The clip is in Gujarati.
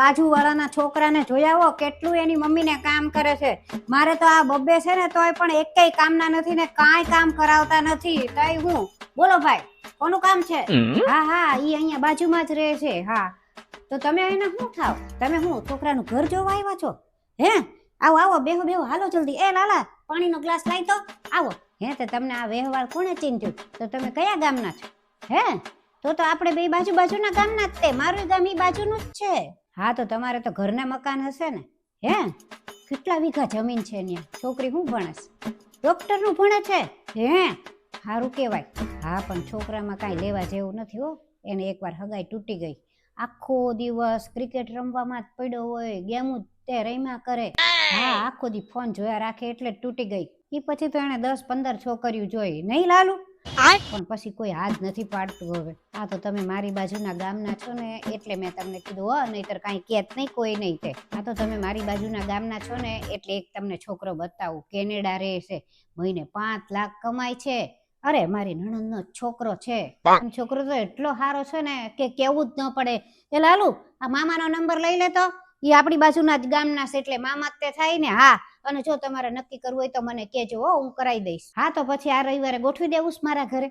બાજુવાળાના છોકરાને જોયા હો કેટલું એની મમ્મીને કામ કરે છે. મારે તો આ બબ્બે છે ને તોય પણ એકેય કામના નથી ને કાંઈ કામ કરાવતા નથી. તઈ હું? બોલો ભાઈ કોનું કામ છે? હા હા ઈ અહીંયા બાજુમાં જ રહે છે. હા. તો તમે એને શું થાવ? તમે હું છોકરાનું ઘર જોવા આવ્યા છો? હે? આવો આવો બેહો બેહો હાલો જલ્દી. એ લાલા પાણીનો ગ્લાસ લાવી તો આવો. હે તો તમને આ વ્યવહાર કોણે ચીંધ્યું? તો તમે કયા ગામના છો? હે? તો તો આપણે બે બાજુ બાજુના ગામના જ તે. મારું ગામ એ બાજુનું જ છે. હા, તો તમારે તો ઘરના મકાન હશે ને? હે? કેટલા વીઘા જમીન છે ત્યાં? છોકરી શું ભણસ? ડોક્ટરનું ભણે છે? હે? સારું કહેવાય. હા, પણ છોકરામાં કાંઈ લેવા જેવું નથી હો. એને એકવાર હગાઈ તૂટી ગઈ. આખો દિવસ ક્રિકેટ રમવામાં જ પડ્યો હોય, ગેમું તે રમ્યા કરે. હા, આખો દી ફોન જોયા રાખે એટલે તૂટી ગઈ. ઈ પછી તો એણે દસ પંદર છોકરીઓ જોઈ. નહીં લાલુ? પણ પછી કોઈ હાથ નથી પાડતું હવે. આ તો તમે મારી બાજુના ગામના છો ને એટલે મેં તમને કીધું હો નહીતર કાંઈ કેત નહીં કોઈ નહીં તે આ તો તમે મારી બાજુના ગામના છો ને એટલે એક તમને છોકરો બતાવું. કેનેડા રહે છે. મહિને પાંચ લાખ કમાય છે. અરે મારી નણંદનો નો છોકરો છે. છોકરો તો એટલો સારો છે ને કે કેવું જ ન પડે. એ લાલુ આ મામાનો નંબર લઈ લેતો. એ આપણી બાજુના જ ગામના છે એટલે મામા તે થાય ને. હા અને જો તમારે નક્કી કરવું હોય તો મને કહેજો હો, હું કરાવી દઈશ. હા, તો પછી આ રવિવારે ગોઠવી દેવું મારા ઘરે.